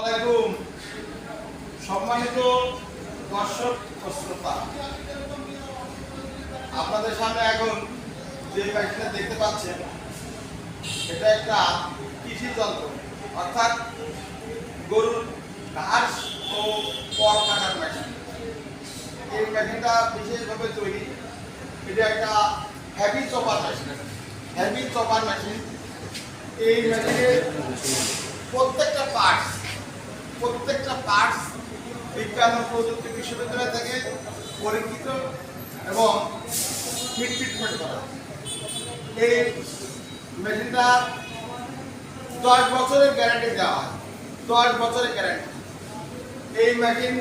আলাইকুম সম্মানিত দর্শক ও শ্রোতা আপনাদের সামনে এখন যে মেশিনটা দেখতে পাচ্ছেন, এটা একটা কৃষি যন্ত্র, অর্থাৎ গরুর ঘাস ও পর কাটার মেশিন এই মেশিনটা বিশেষভাবে তৈরি। এটা একটা heavy chopper machine heavy chopper machine এই পার্টস প্রত্যেকটা পার্টস বিজ্ঞান ও প্রযুক্তি বিশ্ববিদ্যালয় থেকে পরীক্ষিত এবং হিট ট্রিটমেন্ট করা। এই মেশিনটা দশ বছরের গ্যারান্টি দেওয়া হয়। দশ বছরের গ্যারান্টি এই মেশিন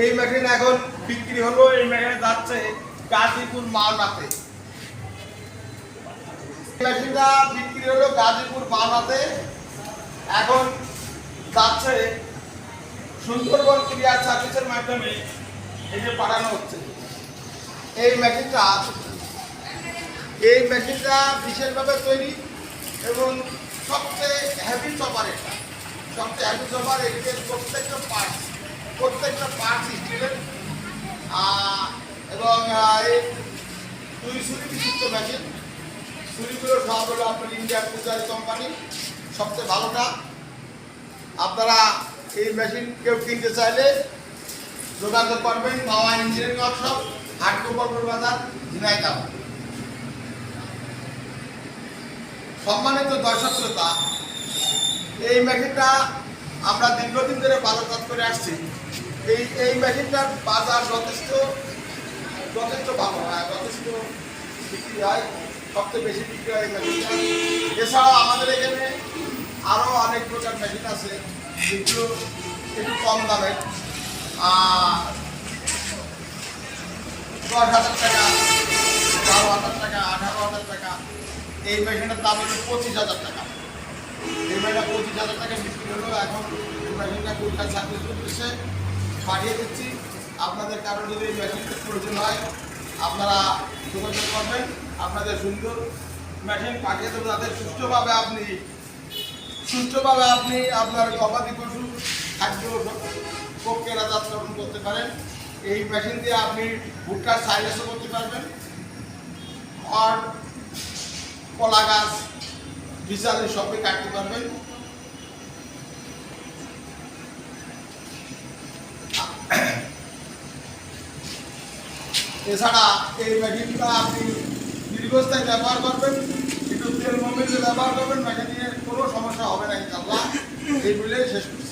এই মেশিন এখন বিক্রি হলো, এই মেশিনে যাচ্ছে গাজীপুর মালদাতে। মেশিনটা বিক্রি হলো গাজীপুর মালদাতে এখন যাচ্ছে সুন্দরবন ক্রিয়া সার্ভিসের মাধ্যমে এই যে পাঠানো হচ্ছে, এই মেশিনটা এই মেশিনটা বিশেষভাবে তৈরি এবং সবচেয়ে হ্যাভি চপার এটা। সবচেয়ে হ্যাভি চপার এটির প্রত্যেকটা পার্টস প্রত্যেকটা পার্টস স্টিলের এবং এই দুই সুরি বিশিষ্ট মেশিন সুরিগুলো সব হলো আপনার ইন্ডিয়ান পূজারি কোম্পানি সবচেয়ে ভালোটা আপনারা এই মেশিন কেউ কিনতে চাইলে যোগাযোগ করবেন মাওয়া ইঞ্জিনিয়ারিং ওয়ার্কশপ গোপালপুর বাজার, ঝিনাইদহ। সম্মানিত দর্শক শ্রোতা, এই মেশিনটা আমরা দীর্ঘদিন ধরে বাজারজাত করে আসছি। এই এই মেশিনটার বাজার যথেষ্ট যথেষ্ট ভালো হয়, যথেষ্ট বিক্রি হয়, সবচেয়ে বেশি বিক্রি হয় এই মেশিনটা এছাড়াও আমাদের এখানে আরও অনেক প্রকার মেশিন আছে, যেগুলো একটু কম দামের। দশ হাজার টাকা, বারো হাজার টাকা, আঠারো হাজার টাকা। এই মেশিনের দাম হলো পঁচিশ হাজার টাকা। এই মেশিনটা পঁচিশ হাজার টাকা বিক্রি হলো। এখন এই মেশিনটা কুড়িটা সার্ভিস উদ্দেশ্যে পাঠিয়ে দিচ্ছি। আপনাদের কারও যদি এই মেশিনটির প্রয়োজন হয়, আপনারা যোগাযোগ করবেন। আপনাদের সুন্দর মেশিন পাঠিয়ে দেবো তাদের সুষ্ঠুভাবে আপনি সুষ্ঠুভাবে আপনি আপনার গবাদি পশু খাদ্য প্রক্রিয়াজাতকরণ করতে পারেন। এই মেশিন দিয়ে আপনি ভুট্টার সাইলেসও করতে পারবেন। আর কলা গাছ বিচারে সবই কাটতে পারবেন। এছাড়া এই মেশিনটা আপনি দীর্ঘস্থায়ী ব্যবহার করবেন। ব্যবহার করবেন মেশিনের কোনো সমস্যা হবে না ইনশাল্লাহ এই বলে শেষ করছি।